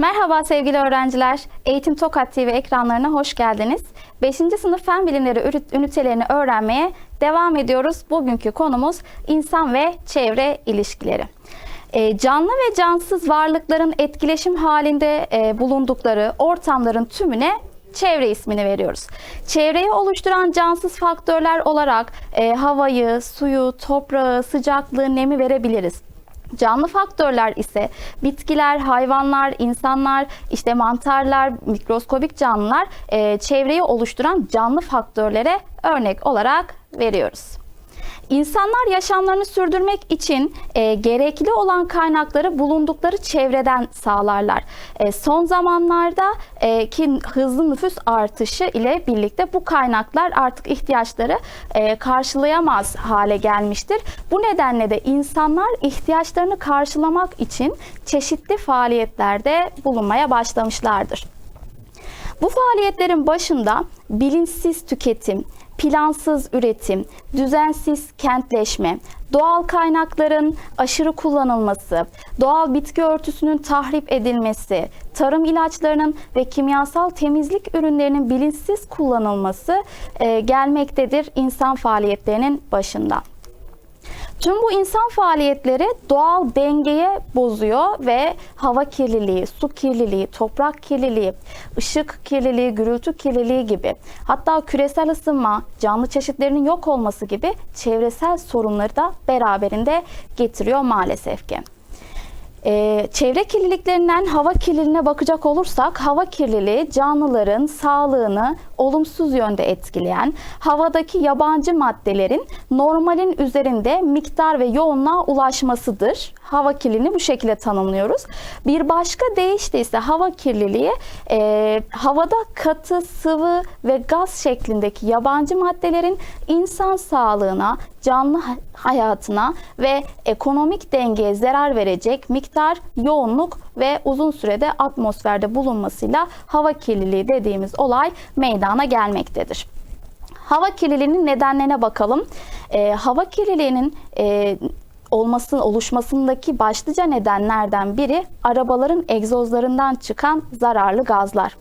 Merhaba sevgili öğrenciler. Eğitim Tokat TV ekranlarına hoş geldiniz. 5. sınıf fen bilimleri ünitelerini öğrenmeye devam ediyoruz. Bugünkü konumuz insan ve çevre ilişkileri. Ee, canlı ve cansız varlıkların etkileşim halinde e, bulundukları ortamların tümüne çevre ismini veriyoruz. Çevreyi oluşturan cansız faktörler olarak e, havayı, suyu, toprağı, sıcaklığı, nemi verebiliriz. Canlı faktörler ise bitkiler, hayvanlar, insanlar, işte mantarlar, mikroskobik canlılar e, çevreyi oluşturan canlı faktörlere örnek olarak veriyoruz. İnsanlar yaşamlarını sürdürmek için e, gerekli olan kaynakları bulundukları çevreden sağlarlar. E, son zamanlarda e, ki hızlı nüfus artışı ile birlikte bu kaynaklar artık ihtiyaçları e, karşılayamaz hale gelmiştir. Bu nedenle de insanlar ihtiyaçlarını karşılamak için çeşitli faaliyetlerde bulunmaya başlamışlardır. Bu faaliyetlerin başında bilinçsiz tüketim, plansız üretim, düzensiz kentleşme, doğal kaynakların aşırı kullanılması, doğal bitki örtüsünün tahrip edilmesi, tarım ilaçlarının ve kimyasal temizlik ürünlerinin bilinçsiz kullanılması e, gelmektedir insan faaliyetlerinin başında. Tüm bu insan faaliyetleri doğal dengeye bozuyor ve hava kirliliği, su kirliliği, toprak kirliliği, ışık kirliliği, gürültü kirliliği gibi hatta küresel ısınma, canlı çeşitlerinin yok olması gibi çevresel sorunları da beraberinde getiriyor maalesef ki. Ee, çevre kirliliklerinden hava kirliliğine bakacak olursak hava kirliliği canlıların sağlığını olumsuz yönde etkileyen havadaki yabancı maddelerin normalin üzerinde miktar ve yoğunluğa ulaşmasıdır. Hava kirliliğini bu şekilde tanımlıyoruz. Bir başka deyişle ise hava kirliliği e, havada katı, sıvı ve gaz şeklindeki yabancı maddelerin insan sağlığına, canlı hayatına ve ekonomik dengeye zarar verecek miktar, yoğunluk ve uzun sürede atmosferde bulunmasıyla hava kirliliği dediğimiz olay meydana gelmektedir. Hava kirliliğinin nedenlerine bakalım. Ee, hava kirliliğinin e, olması, oluşmasındaki başlıca nedenlerden biri arabaların egzozlarından çıkan zararlı gazlar.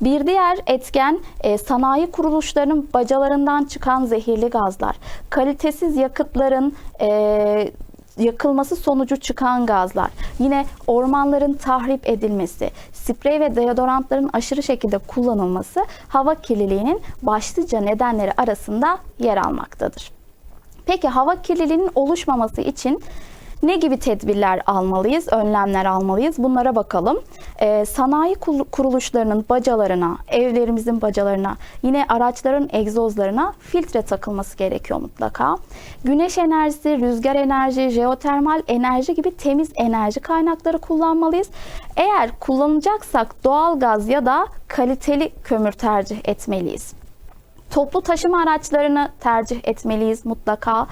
Bir diğer etken e, sanayi kuruluşlarının bacalarından çıkan zehirli gazlar. Kalitesiz yakıtların e, yakılması sonucu çıkan gazlar, yine ormanların tahrip edilmesi, sprey ve deodorantların aşırı şekilde kullanılması hava kirliliğinin başlıca nedenleri arasında yer almaktadır. Peki hava kirliliğinin oluşmaması için ne gibi tedbirler almalıyız, önlemler almalıyız? Bunlara bakalım. Ee, sanayi kuruluşlarının bacalarına, evlerimizin bacalarına, yine araçların egzozlarına filtre takılması gerekiyor mutlaka. Güneş enerjisi, rüzgar enerji, jeotermal enerji gibi temiz enerji kaynakları kullanmalıyız. Eğer kullanacaksak doğal gaz ya da kaliteli kömür tercih etmeliyiz. Toplu taşıma araçlarını tercih etmeliyiz mutlaka.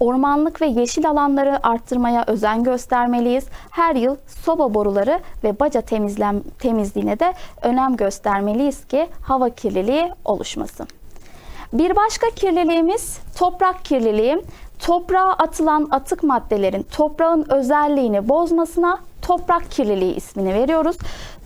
Ormanlık ve yeşil alanları arttırmaya özen göstermeliyiz. Her yıl soba boruları ve baca temizlen, temizliğine de önem göstermeliyiz ki hava kirliliği oluşmasın. Bir başka kirliliğimiz toprak kirliliği. Toprağa atılan atık maddelerin toprağın özelliğini bozmasına toprak kirliliği ismini veriyoruz.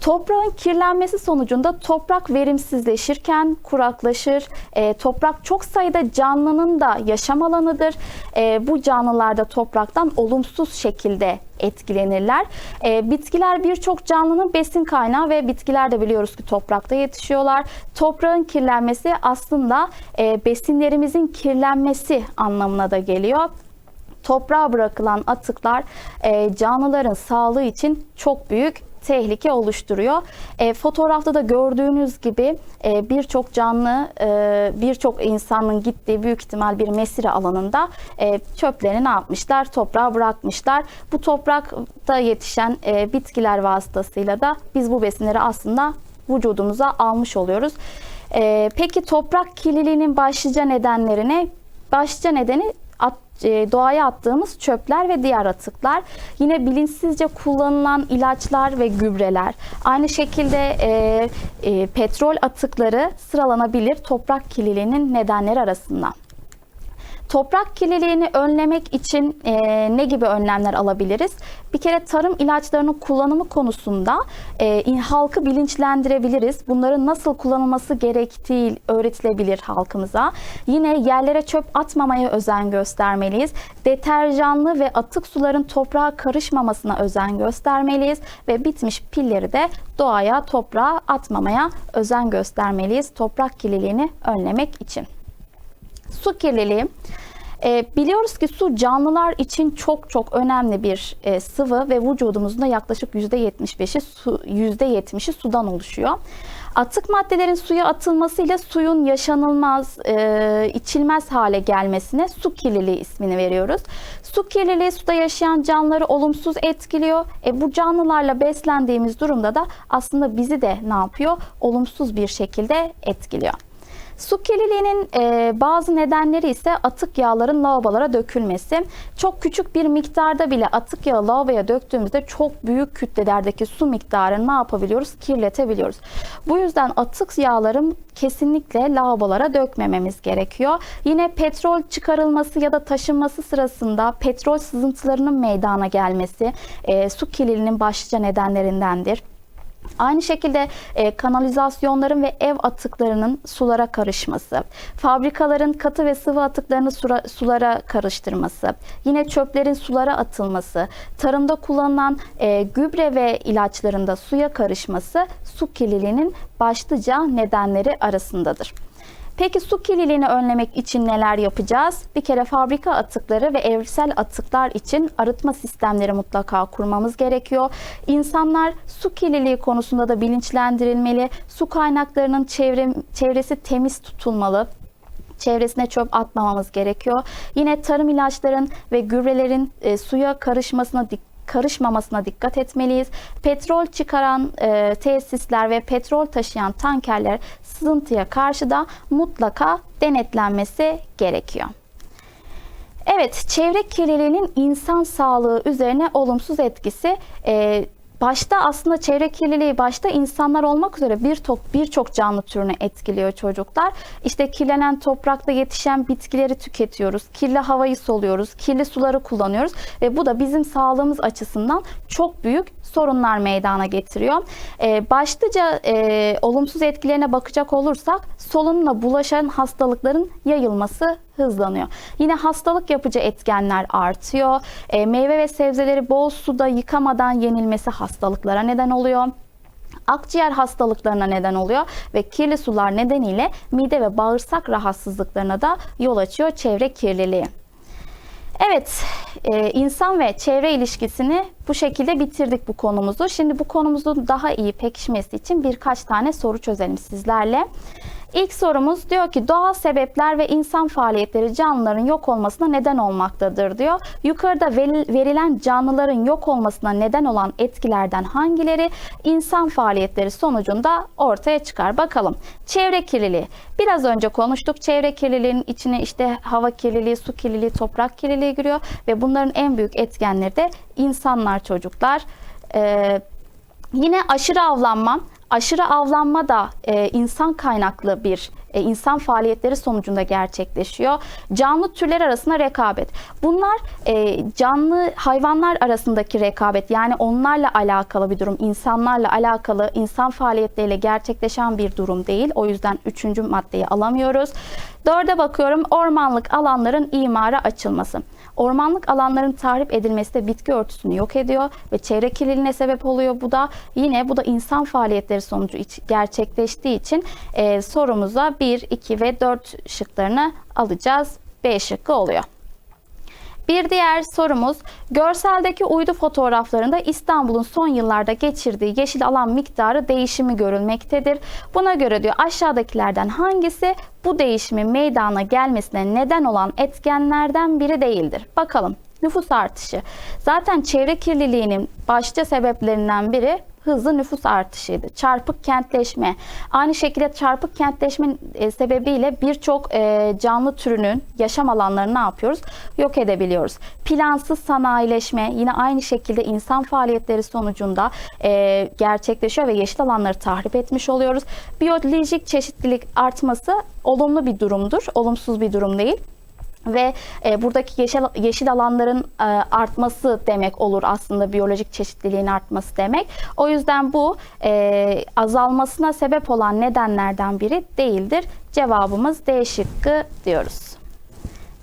Toprağın kirlenmesi sonucunda toprak verimsizleşirken kuraklaşır. E, toprak çok sayıda canlının da yaşam alanıdır. E, bu canlılar da topraktan olumsuz şekilde etkilenirler. E, bitkiler birçok canlının besin kaynağı ve bitkiler de biliyoruz ki toprakta yetişiyorlar. Toprağın kirlenmesi aslında e, besinlerimizin kirlenmesi anlamına da geliyor toprağa bırakılan atıklar e, canlıların sağlığı için çok büyük tehlike oluşturuyor. E, fotoğrafta da gördüğünüz gibi e, birçok canlı, e, birçok insanın gittiği büyük ihtimal bir mesire alanında e, çöplerini ne yapmışlar? Toprağa bırakmışlar. Bu toprakta yetişen e, bitkiler vasıtasıyla da biz bu besinleri aslında vücudumuza almış oluyoruz. E, peki toprak kirliliğinin başlıca nedenlerine başlıca nedeni doğaya attığımız çöpler ve diğer atıklar. Yine bilinçsizce kullanılan ilaçlar ve gübreler. Aynı şekilde e, e, petrol atıkları sıralanabilir toprak kirliliğinin nedenleri arasında. Toprak kirliliğini önlemek için e, ne gibi önlemler alabiliriz? Bir kere tarım ilaçlarının kullanımı konusunda e, halkı bilinçlendirebiliriz. Bunların nasıl kullanılması gerektiği öğretilebilir halkımıza. Yine yerlere çöp atmamaya özen göstermeliyiz. Deterjanlı ve atık suların toprağa karışmamasına özen göstermeliyiz ve bitmiş pilleri de doğaya, toprağa atmamaya özen göstermeliyiz. Toprak kirliliğini önlemek için. Su kirliliği. E, biliyoruz ki su canlılar için çok çok önemli bir e, sıvı ve vücudumuzun da yaklaşık %75'i su, %70'i sudan oluşuyor. Atık maddelerin suya atılmasıyla suyun yaşanılmaz, e, içilmez hale gelmesine su kirliliği ismini veriyoruz. Su kirliliği suda yaşayan canlıları olumsuz etkiliyor. E, bu canlılarla beslendiğimiz durumda da aslında bizi de ne yapıyor? Olumsuz bir şekilde etkiliyor. Su kirliliğinin e, bazı nedenleri ise atık yağların lavabolara dökülmesi. Çok küçük bir miktarda bile atık yağı lavaboya döktüğümüzde çok büyük kütlelerdeki su miktarını ne yapabiliyoruz? Kirletebiliyoruz. Bu yüzden atık yağların kesinlikle lavabolara dökmememiz gerekiyor. Yine petrol çıkarılması ya da taşınması sırasında petrol sızıntılarının meydana gelmesi e, su kirliliğinin başlıca nedenlerindendir. Aynı şekilde e, kanalizasyonların ve ev atıklarının sulara karışması, fabrikaların katı ve sıvı atıklarını sura, sulara karıştırması, yine çöplerin sulara atılması, tarımda kullanılan e, gübre ve ilaçların da suya karışması su kirliliğinin başlıca nedenleri arasındadır. Peki su kirliliğini önlemek için neler yapacağız? Bir kere fabrika atıkları ve evsel atıklar için arıtma sistemleri mutlaka kurmamız gerekiyor. İnsanlar su kirliliği konusunda da bilinçlendirilmeli. Su kaynaklarının çevre, çevresi temiz tutulmalı çevresine çöp atmamamız gerekiyor. Yine tarım ilaçların ve gübrelerin e, suya karışmasına dikkat karışmamasına dikkat etmeliyiz. Petrol çıkaran e, tesisler ve petrol taşıyan tankerler sızıntıya karşı da mutlaka denetlenmesi gerekiyor. Evet, çevre kirliliğinin insan sağlığı üzerine olumsuz etkisi e, başta aslında çevre kirliliği başta insanlar olmak üzere birçok birçok canlı türünü etkiliyor çocuklar. İşte kirlenen toprakta yetişen bitkileri tüketiyoruz. Kirli havayı soluyoruz. Kirli suları kullanıyoruz ve bu da bizim sağlığımız açısından çok büyük sorunlar meydana getiriyor. Ee, başlıca e, olumsuz etkilerine bakacak olursak solunumla bulaşan hastalıkların yayılması hızlanıyor. Yine hastalık yapıcı etkenler artıyor. E, meyve ve sebzeleri bol suda yıkamadan yenilmesi hastalıklara neden oluyor akciğer hastalıklarına neden oluyor ve kirli sular nedeniyle mide ve bağırsak rahatsızlıklarına da yol açıyor çevre kirliliği. Evet, e, insan ve çevre ilişkisini bu şekilde bitirdik bu konumuzu. Şimdi bu konumuzun daha iyi pekişmesi için birkaç tane soru çözelim sizlerle. İlk sorumuz diyor ki doğal sebepler ve insan faaliyetleri canlıların yok olmasına neden olmaktadır diyor. Yukarıda verilen canlıların yok olmasına neden olan etkilerden hangileri insan faaliyetleri sonucunda ortaya çıkar? Bakalım. Çevre kirliliği. Biraz önce konuştuk. Çevre kirliliğinin içine işte hava kirliliği, su kirliliği, toprak kirliliği giriyor ve bunların en büyük etkenleri de insanlar çocuklar. Ee, yine aşırı avlanma. Aşırı avlanma da e, insan kaynaklı bir e, insan faaliyetleri sonucunda gerçekleşiyor. Canlı türler arasında rekabet. Bunlar e, canlı hayvanlar arasındaki rekabet yani onlarla alakalı bir durum. insanlarla alakalı insan faaliyetleriyle gerçekleşen bir durum değil. O yüzden üçüncü maddeyi alamıyoruz. Dörde bakıyorum ormanlık alanların imara açılması. Ormanlık alanların tahrip edilmesi de bitki örtüsünü yok ediyor ve çevre kirliliğine sebep oluyor. Bu da yine bu da insan faaliyetleri sonucu gerçekleştiği için e, sorumuza 1, 2 ve 4 şıklarını alacağız. B şıkkı oluyor. Bir diğer sorumuz, görseldeki uydu fotoğraflarında İstanbul'un son yıllarda geçirdiği yeşil alan miktarı değişimi görülmektedir. Buna göre diyor aşağıdakilerden hangisi bu değişimin meydana gelmesine neden olan etkenlerden biri değildir? Bakalım nüfus artışı. Zaten çevre kirliliğinin başlıca sebeplerinden biri hızlı nüfus artışıydı. Çarpık kentleşme. Aynı şekilde çarpık kentleşme e, sebebiyle birçok e, canlı türünün yaşam alanlarını ne yapıyoruz? Yok edebiliyoruz. Plansız sanayileşme yine aynı şekilde insan faaliyetleri sonucunda e, gerçekleşiyor ve yeşil alanları tahrip etmiş oluyoruz. Biyolojik çeşitlilik artması olumlu bir durumdur. Olumsuz bir durum değil. Ve e, buradaki yeşil, yeşil alanların e, artması demek olur aslında biyolojik çeşitliliğin artması demek. O yüzden bu e, azalmasına sebep olan nedenlerden biri değildir. Cevabımız D şıkkı diyoruz.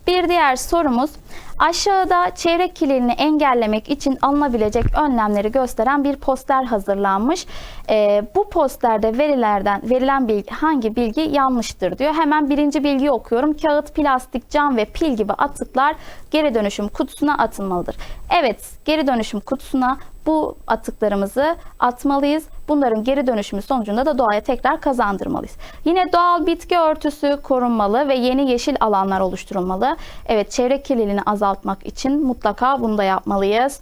Bir diğer sorumuz aşağıda çevre kirliliğini engellemek için alınabilecek önlemleri gösteren bir poster hazırlanmış. Ee, bu posterde verilerden verilen bilgi hangi bilgi yanlıştır diyor. Hemen birinci bilgiyi okuyorum. Kağıt, plastik, cam ve pil gibi atıklar geri dönüşüm kutusuna atılmalıdır. Evet, geri dönüşüm kutusuna bu atıklarımızı atmalıyız. Bunların geri dönüşümü sonucunda da doğaya tekrar kazandırmalıyız. Yine doğal bitki örtüsü korunmalı ve yeni yeşil alanlar oluşturulmalı. Evet çevre kirliliğini azaltmak için mutlaka bunu da yapmalıyız.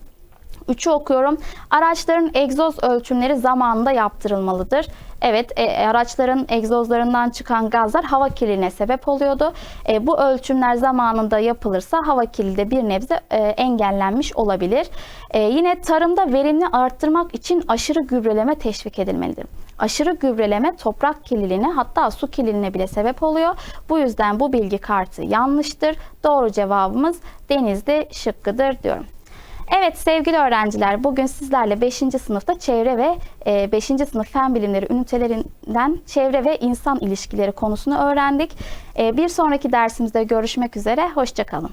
Üçü okuyorum. Araçların egzoz ölçümleri zamanında yaptırılmalıdır. Evet, e, araçların egzozlarından çıkan gazlar hava kirliliğine sebep oluyordu. E, bu ölçümler zamanında yapılırsa hava kirliliği de bir nebze e, engellenmiş olabilir. E, yine tarımda verimli arttırmak için aşırı gübreleme teşvik edilmelidir. Aşırı gübreleme toprak kirliliğine hatta su kirliliğine bile sebep oluyor. Bu yüzden bu bilgi kartı yanlıştır. Doğru cevabımız denizde şıkkıdır diyorum. Evet sevgili öğrenciler bugün sizlerle 5. sınıfta çevre ve 5. sınıf fen bilimleri ünitelerinden çevre ve insan ilişkileri konusunu öğrendik. E, Bir sonraki dersimizde görüşmek üzere, hoşçakalın.